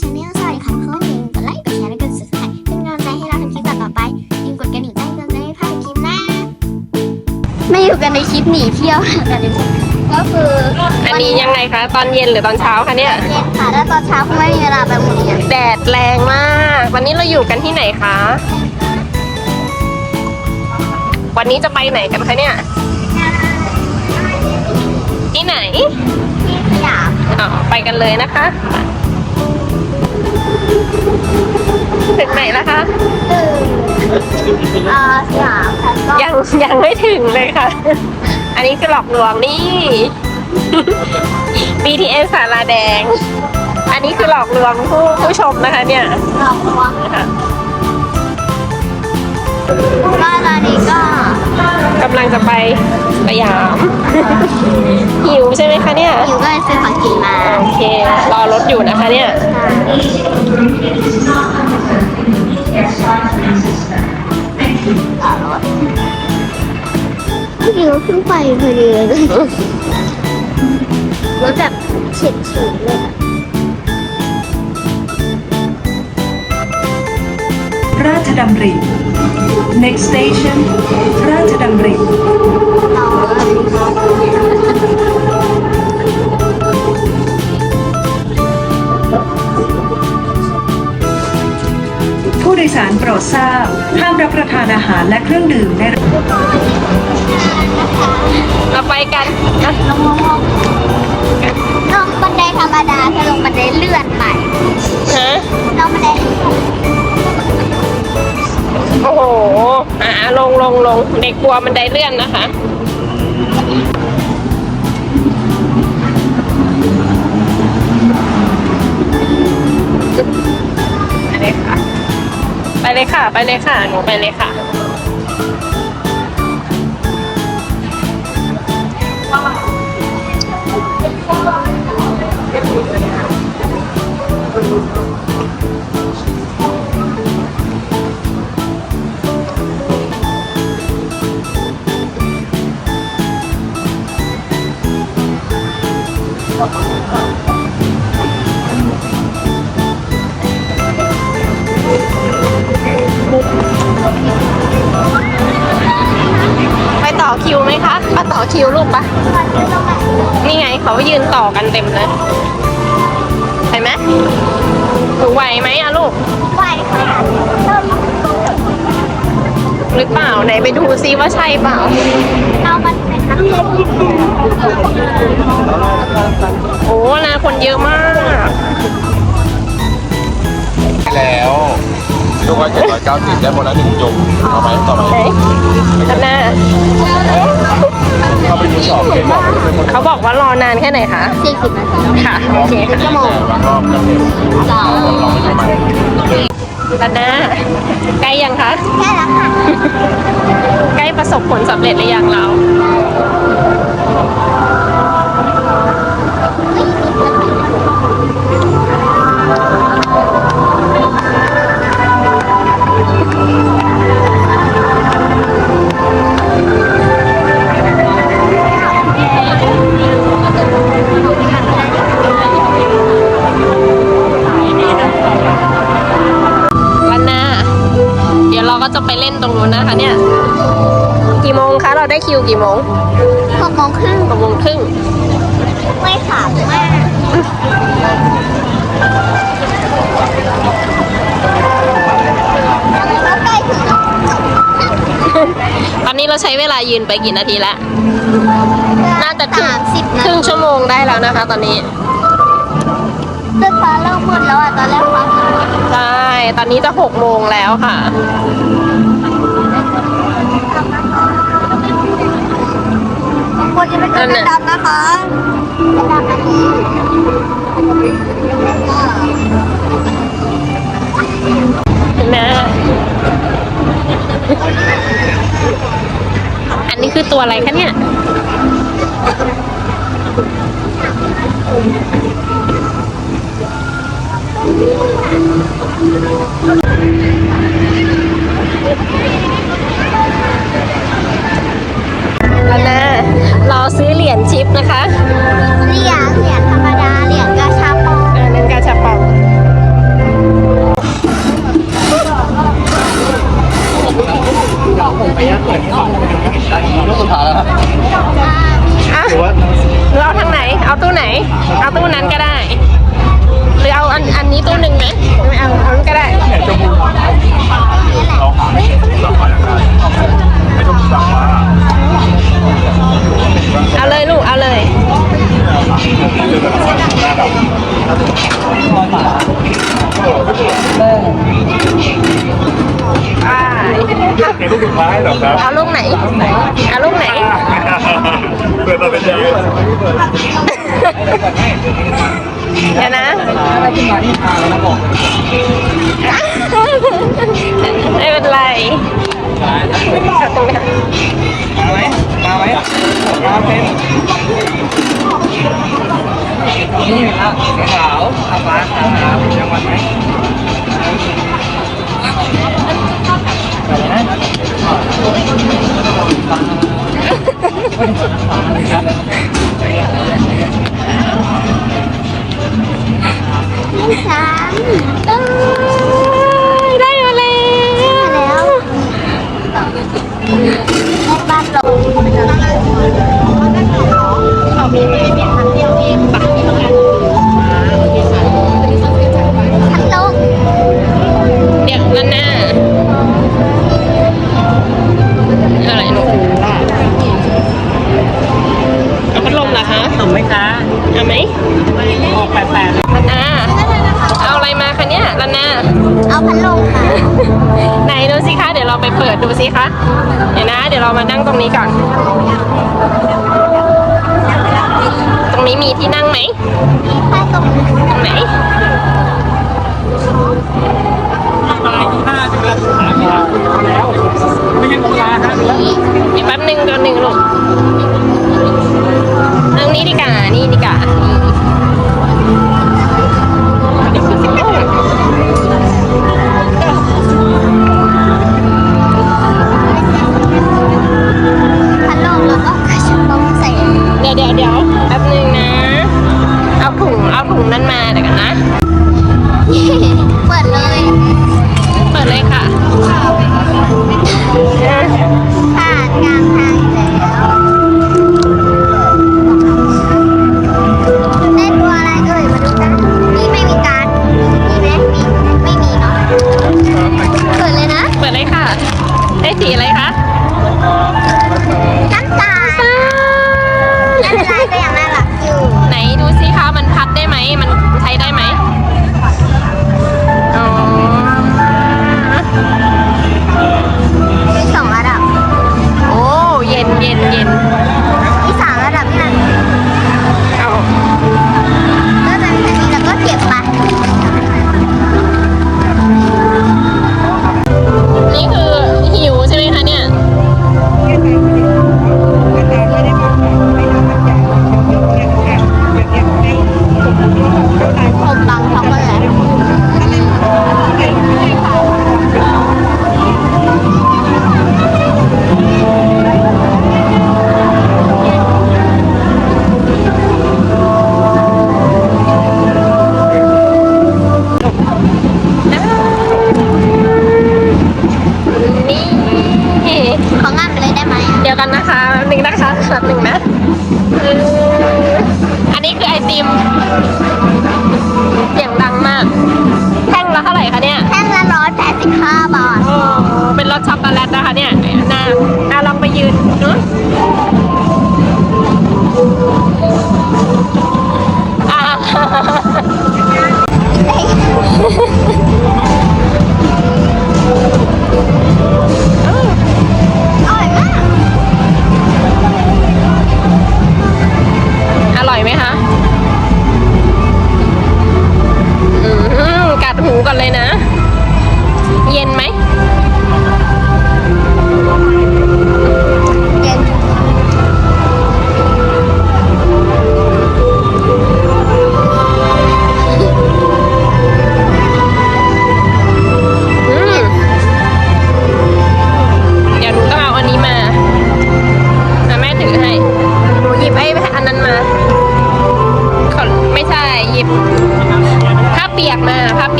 ชาแนลสวัสดีค่ะทุกคนอย่าลืมกดไลค์กดแชร์และกด subscribe เป็นกำลังใจให้เราทำคลิปต่อๆไปอย่าลืมกดกระดิ่งแจ้งเตือนจะได้ไม่พลาดคลิปหน้าไม่อยู่กันในคลิปหนีเที่ยวกันเลยก็คืออันนี้ยังไงคะตอนเย็นหรือตอนเช้าคะเนี่ยเย็นค่ะแล้วตอนเช้าคงไม่มีเวลาไปโรงเรียนแดดแรงมาก วันนี้เราอยู่กันที่ไหนคะ วันนี้จะไปไหนกันคะเนี่ยที่ไหนที่สยามอ๋อไปกันเลยนะคะ ถึงไหนแล้วคะตึงเอ่อสยามค่ะก็ยังยังไม่ถึงเลยค่ะ อันนี้คือหลอกลวงนี่ BTS สาราแดง อันนี้คือหลอกลวงผู้ผู้ชมนะคะเนี่ยหลอกลวงค่ะก็ตอนนี้ก็ กำลังจะไปสยาม หิวใช่ไหมคะเนี่ย อยู่ก็เลยซื้อของกินมาโอเค รอรถอยู่นะคะเนี่ยอยู่เพิ่งไปพอดีเลยรถแบบเฉียดฉิวเลยอะราชดำริ next station ราชดำริเราผู้โดยสารโปรดทราบห้ามรับประทานอาหารและเครื่องดื่มในเราไปกันนะลงลงลงบันไดธรรมดาถ้าลงบันไดเลื่อน อ่าลงลงลงเด็กกลัวมันไดเลื่อนนะคะไปเลยค่ะ ไปเลยค่ะ ไปเลยค่ะ หนูไปเลยค่ะไป ต่อคิวลูกปะนี่ไงเขายืนต่อกันเต็มเลยเห็นไหมหนูไหวไหมอะลูกไหวค่ะหรือเปล่าไหนไปดูซิว่าใช่เปล่าเรามันเป็นนักเรียนโอ้นาคนเยอะมาก แล้ว ลูกว่าเจ็ดร้อยเก้าสิบได้โบนัสหนึ่งจุ่มเอาไหมต่อไหมไหนด้านหน้า เข้าไปดูสอบเลยบอกเลยคนเขาบอกว่ารอนานแค่ไหนคะ สี่สิบนาทีค่ะ โอเคค่ะชั่วโมงแต่ว่ารอบกันเร็วสองเราไม่ทำไมด้านหน้า ใกล้ยังคะ แค่แล้วค่ะ ใกล้ประสบผลสำเร็จหรือยังเราด้ ใช้เวลายืนไปกี่นาทีแล้วน่าจะครึ่งสามสิบคนารึ่งทีชั่วโมงได้แล้วนะคะ ตอนนี้เสื้อฟ้าเริ่มหมดแล้วอะตอนแรกฟ้าใช่ ตอนนี้จะหกโมงแล้วค่ะคนจะเป็นตัวดำนะคะเป็นดำอันนี้นะอั นนี้คือตัวอะไรคะเนี่ย แล้วนะรอซื้อเหรียญชิปนะคะ เหรียญเหรียญธรรมดาเหรียญ เดี๋ยวนะไม่เป็นไรจับงนี้มาไหมมาไหมมาเป็นนี่ครับขาวอาฟ้าขาวครับจังหวัดไหมนะ สามเอ้ยได้มาแล้วแล้วบ้านล นิกานี่นิกานี่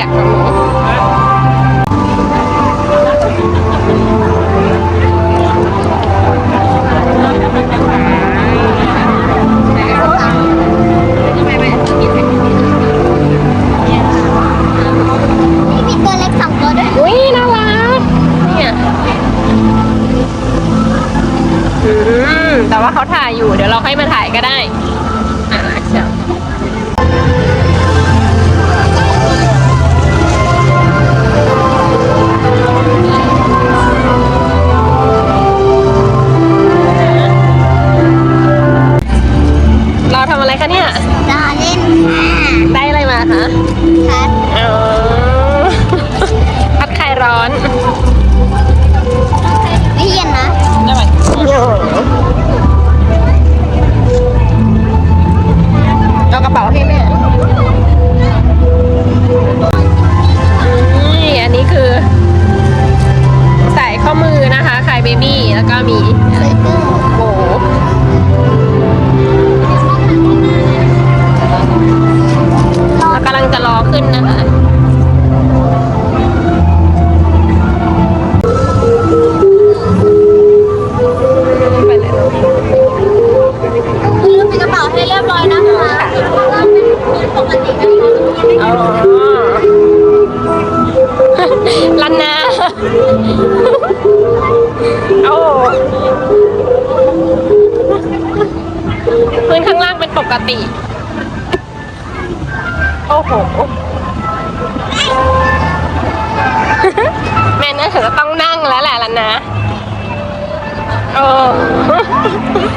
yeah. รียบร้อยนะคะเป็นปกตินะคะอ๋อลันนาโอ้พื้นข้างล่างเป็นปกติ โอ้โห แม่น่าจะต้องนั่งแล้วแหละลันนาโอ้ลันนาลันนา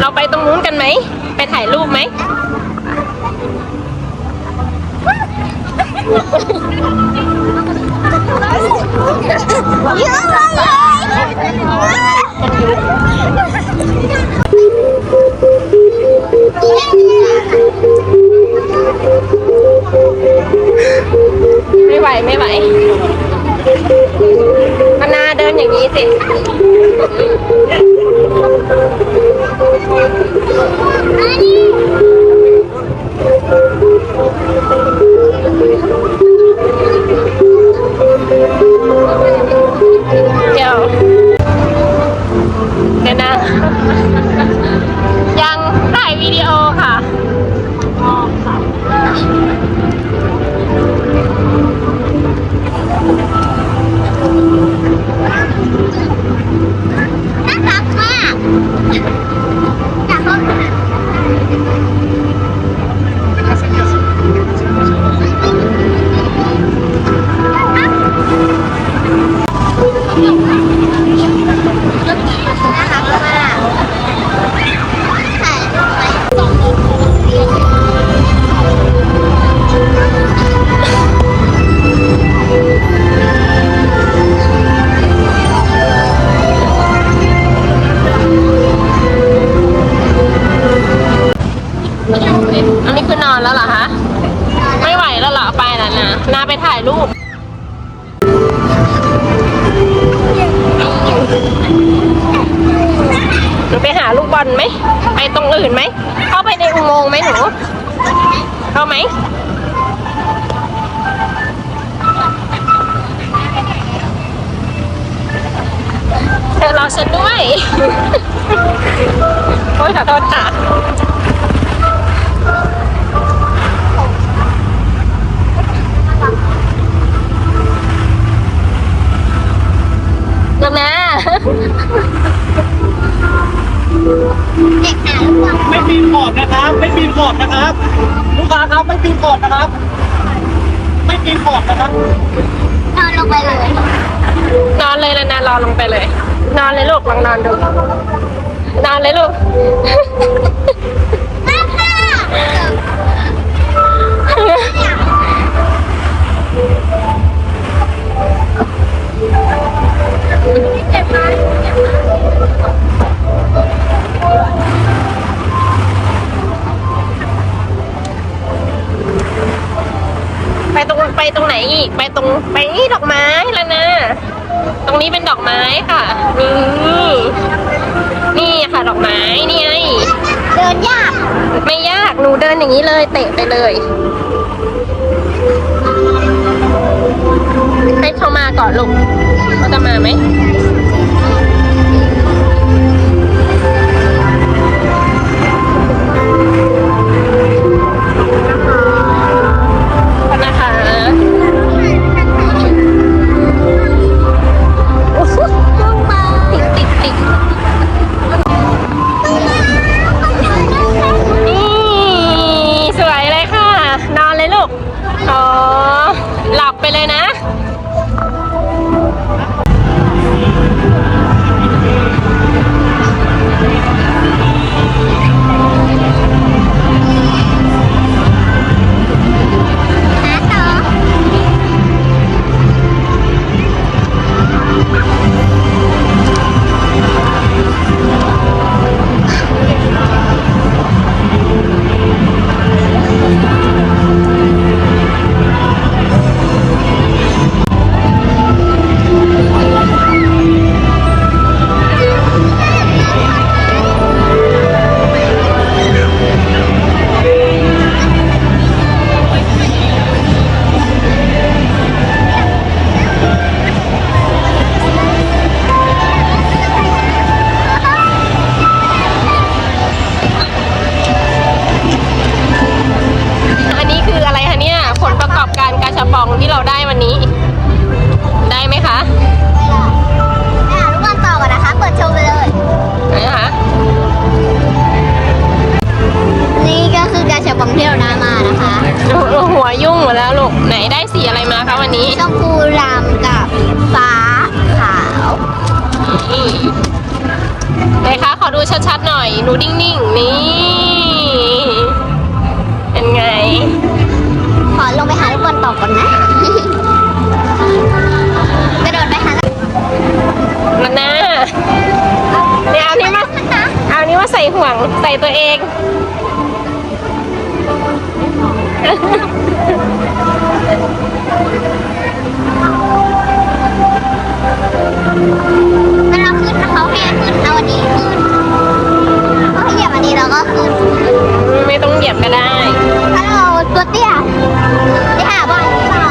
เราไปตรงนู้นกันไหม ไปถ่ายรูปไหมยอะเลยไม่ไหวไม่ไหวมานาเดินอย่างนี้สิ เดี๋ หนูไปหาลูกบอลไหม ไปตรงอื่นไหม เข้าไปในอุโมงค์ไหมหนู เข้าไหมเธอรอฉันด้วย โอ้ยขอโทษค่ะลงนะ เด็กหาลูกบอลไม่ปีนขอบนะครับ ไม่ปีนขอบนะครับ ลูกค้าครับไม่ปีนขอบนะครับ ไม่ปีนขอบนะครับ นอนลงไปเลย นอนเลยนะนารอลงไปเลย นอนเลยลูกลองนอนดู นอนเลยลูก มาค่ะเจ็บ ไหมไปตรงไปตรงไหนอีก ไปตรงไปนี่ดอกไม้แล้วนะ ตรงนี้เป็นดอกไม้ค่ะนี่นี่ค่ะดอกไม้นี่ไงเดินยาก ไม่ยากหนูเดินอย่างนี้เลย เตะไปเลย เขามาก่อนลูกเขาจะมาไหม ใส่ห่วงใส่ตัวเองเราขึ้นเขาแห้ขึ้นเอาอันนี้ขึ้นเขาเหยียบอันนี้เราก็ขึ้น ไม่ต้องเหยียบก็ได้ ถ้าเราตัวเตี้ยจะหาบ้านหรือเปล่า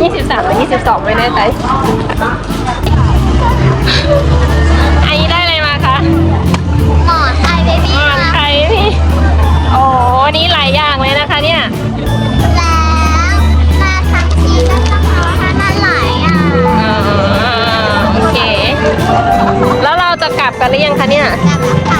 ยี่สิบสามหรือยี่สิบสองไม่แน่ใจอันนี้ได้อะไรมาคะหมอนไทยเบบี้อ่อนไทยพี่ โอ้วันี่หลายอย่างเลยนะคะเนี่ย แล้วมาทั้งทีก็ต้องเอาทั้งนั้หลายอะโอเค แล้วเราจะกลับกันหรือยังคะเนี่ย กลับ